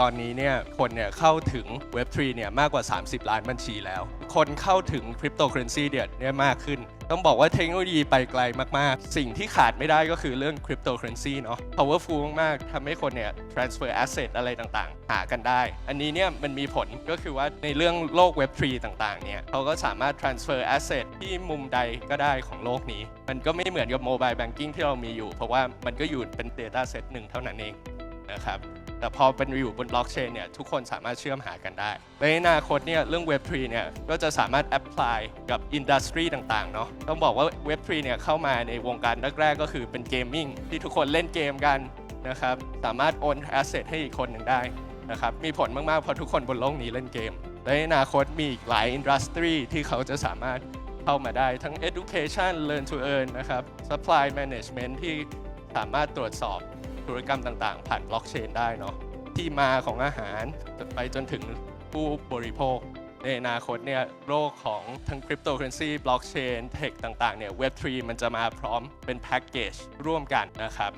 ตอนนี้เนี่ยคนเนี่ยเข้าถึง Web3 เนี่ยมากกว่า 30 ล้านบัญชีแล้ว คนเข้าถึงคริปโตเคอเรนซีเนี่ยเนี่ยมากขึ้น ต้องบอกว่าเทคโนโลยีไปไกลมาก ๆ สิ่งที่ขาดไม่ได้ก็คือเรื่องคริปโตเคอเรนซีเนาะ powerful มาก ๆทำให้คนเนี่ย transfer asset อะไรต่าง ๆ หากันได้ อันนี้เนี่ยมันมีผลก็คือว่าในเรื่องโลก Web3 ต่าง ๆ เนี่ยเขาก็สามารถ transfer asset ที่มุมใดก็ได้ของโลกนี้ มันก็ไม่เหมือนกับ mobile banking ที่เรามีอยู่ เพราะว่ามันก็อยู่เป็น data set หนึ่งเท่านั้นเอง นะครับแต่พอเป็นอยู่บนบล็อกเชนเนี่ยทุกคนสามารถเชื่อมหากันได้ ในอนาคตเนี่ยเรื่อง Web3 เนี่ยก็จะสามารถ apply กับอินดัสทรีต่างๆเนาะต้องบอกว่า Web3 เนี่ยเข้ามาในวงการแรกๆ ก็คือเป็นเกมมิ่งที่ทุกคนเล่นเกมกันนะครับสามารถโอน asset ให้อีกคนหนึ่งได้นะครับมีผลมากๆเพราะทุกคนบนโลกนี้เล่นเกม ในอนาคตมีอีกหลายอินดัสทรีที่เขาจะสามารถเข้ามาได้ทั้ง education learn to earn นะครับ supply management ที่สามารถตรวจสอบ ธุรกรรมต่างๆ ผ่านบล็อกเชนได้เนาะที่มาของอาหารไปจนถึงผู้บริโภค ในอนาคตเนี่ยโลกของทั้งคริปโตเคอเรนซีบล็อกเชนเทคต่างๆเนี่ยเว็บทรีมันจะมาพร้อมเป็นแพ็กเกจร่วมกันนะครับ